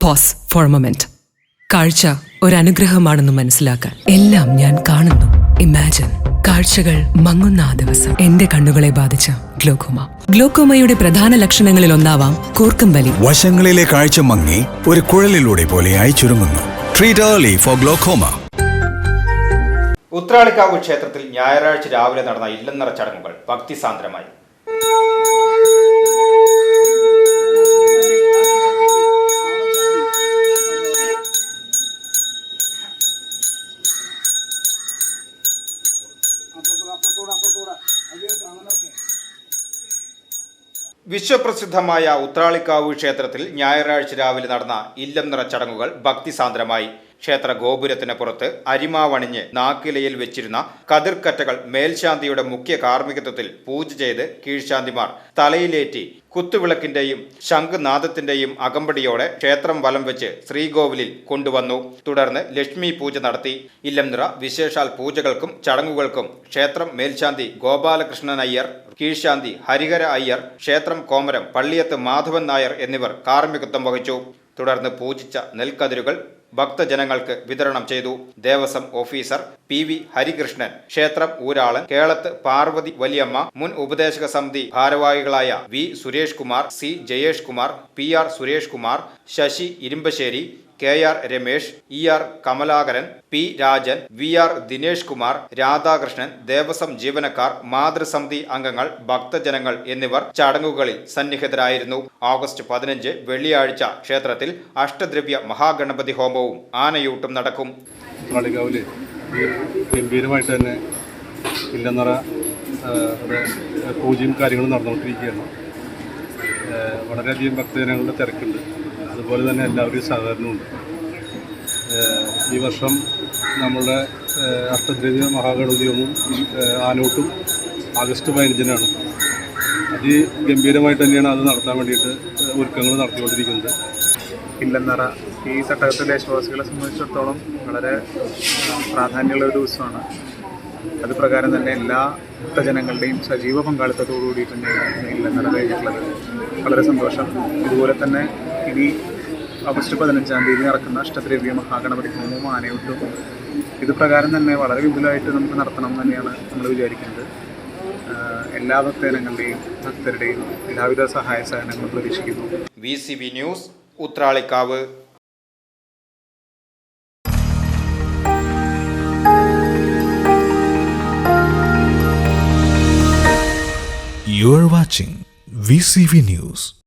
Pose four moment കാഴ്ച അനുഗ്രഹമാണെന്ന് മനസ്സിലാക്കാൻ എല്ലാം ഞാൻ കാണുന്നു. ഇമാജിൻ കാഴ്ചകൾ മങ്ങുന്ന ആ ദിവസം. എന്റെ കണ്ണുകളെ ബാധിച്ച ഗ്ലോക്കോമ. ഗ്ലോക്കോമയുടെ പ്രധാന ലക്ഷണങ്ങളിൽ ഒന്നാവാം കൂർക്കം വലി വശങ്ങളിലെ കാഴ്ച മങ്ങി ഒരു കുഴലിലൂടെ പോലെയായി ചുരുങ്ങുന്നു. Treat early for glaucoma Uthralikkavu ക്ഷേത്രത്തിൽ ഞായറാഴ്ച രാവിലെ നടന്ന ഇല്ലെന്നറ ചടങ്ങുകൾ ഭക്തിസാന്ദ്രമായി. വിശ്വപ്രസിദ്ധമായ ഉത്രാളിക്കാവ് ക്ഷേത്രത്തിൽ ഞായറാഴ്ച രാവിലെ നടന്ന ഇല്ലം നിറ ചടങ്ങുകൾ ഭക്തിസാന്ദ്രമായി. ക്ഷേത്ര ഗോപുരത്തിന് പുറത്ത് അരിമാവണിഞ്ഞ് നാക്കിലയിൽ വെച്ചിരുന്ന കതിർക്കറ്റകൾ മേൽശാന്തിയുടെ മുഖ്യ കാർമ്മികത്വത്തിൽ പൂജ ചെയ്ത് കീഴ്ശാന്തിമാർ തലയിലേറ്റി കുത്തുവിളക്കിന്റെയും ശംഖുനാദത്തിന്റെയും അകമ്പടിയോടെ ക്ഷേത്രം വലം വെച്ച് ശ്രീകോവിലിൽ കൊണ്ടുവന്നു. തുടർന്ന് ലക്ഷ്മി പൂജ നടത്തി. ഇല്ലംനിറ വിശേഷാൽ പൂജകൾക്കും ചടങ്ങുകൾക്കും ക്ഷേത്രം മേൽശാന്തി ഗോപാലകൃഷ്ണൻ അയ്യർ കീഴ്ശാന്തി ഹരിഹര അയ്യർ ക്ഷേത്രം കോമരം പള്ളിയത്ത് മാധവൻ നായർ എന്നിവർ കാർമ്മികത്വം വഹിച്ചു. തുടർന്ന് പൂജിച്ച നെൽക്കതിരുകൾ ഭക്തജനങ്ങൾക്ക് വിതരണം ചെയ്തു. Devaswom officer P V Harikrishnan ക്ഷേത്രം ഊരാളൻ കേളത്ത് പാർവതി വലിയമ്മ മുൻ ഉപദേശക സമിതി ഭാരവാഹികളായ V Suresh Kumar C Jayesh Kumar P R Suresh Kumar Sasi Irumbassery K R Ramesh E R Kamalakaran P Rajan V R Dinesh Kumar Radhakrishnan Devaswom ജീവനക്കാർ മാതൃസമിതി അംഗങ്ങൾ ഭക്തജനങ്ങൾ എന്നിവർ ചടങ്ങുകളിൽ സന്നിഹിതരായിരുന്നു. ഓഗസ്റ്റ് പതിനഞ്ച് വെള്ളിയാഴ്ച ക്ഷേത്രത്തിൽ അഷ്ടദ്രവ്യ മഹാഗണപതി ഹോമവും ആനയൂട്ടും നടക്കും. ഗംഭീരമായിട്ട് തന്നെ ഇല്ലെന്നറ പൂജയും കാര്യങ്ങളും നടന്നുകൊണ്ടിരിക്കുകയാണ്. വളരെയധികം ഭക്തജനങ്ങളുടെ തിരക്കുണ്ട്. അതുപോലെ തന്നെ എല്ലാവരുടെയും സഹകരണമുണ്ട്. ഈ വർഷം നമ്മളുടെ ആ, അഷ്ടദ്രവ്യ മഹാഗണപതിയൊന്നും ആനോട്ടും ആഗസ്റ്റ് പതിനഞ്ചിനാണ്. അതിഗംഭീരമായിട്ട് തന്നെയാണ് അത് നടത്താൻ വേണ്ടിയിട്ട് ഒരുക്കങ്ങൾ നടത്തിക്കൊണ്ടിരിക്കുന്നത്. ഇല്ലെന്നറ ഈ തട്ടകത്തിലെ വിശ്വാസികളെ സംബന്ധിച്ചിടത്തോളം വളരെ പ്രാധാന്യമുള്ള ഒരു ദിവസമാണ്. അത് പ്രകാരം തന്നെ എല്ലാ ഭക്തജനങ്ങളുടെയും സജീവ പങ്കാളിത്തത്തോടു കൂടി ഇല്ലെന്നറ കഴിഞ്ഞിട്ടുള്ളത്. വളരെ സന്തോഷം. ഇതുപോലെ തന്നെ ഇനി ഓഗസ്റ്റ് പതിനഞ്ചാം തീയതി നടക്കുന്ന അഷ്ടദ്രവ്യ മഹാഗണപതി ഹോമവും ആനയൂട്ടും ഇതുപ്രകാരം തന്നെ വളരെ വിപുലമായിട്ട് നമുക്ക് നടത്തണം എന്ന് തന്നെയാണ് നമ്മൾ വിചാരിക്കുന്നത്. എല്ലാ ഭക്തജനങ്ങളുടെയും ഭക്തരുടെയും എല്ലാവിധ സഹായ സഹകരണങ്ങളും പ്രതീക്ഷിക്കുന്നു. V C B news Uthralikkavu. You are watching VCV News.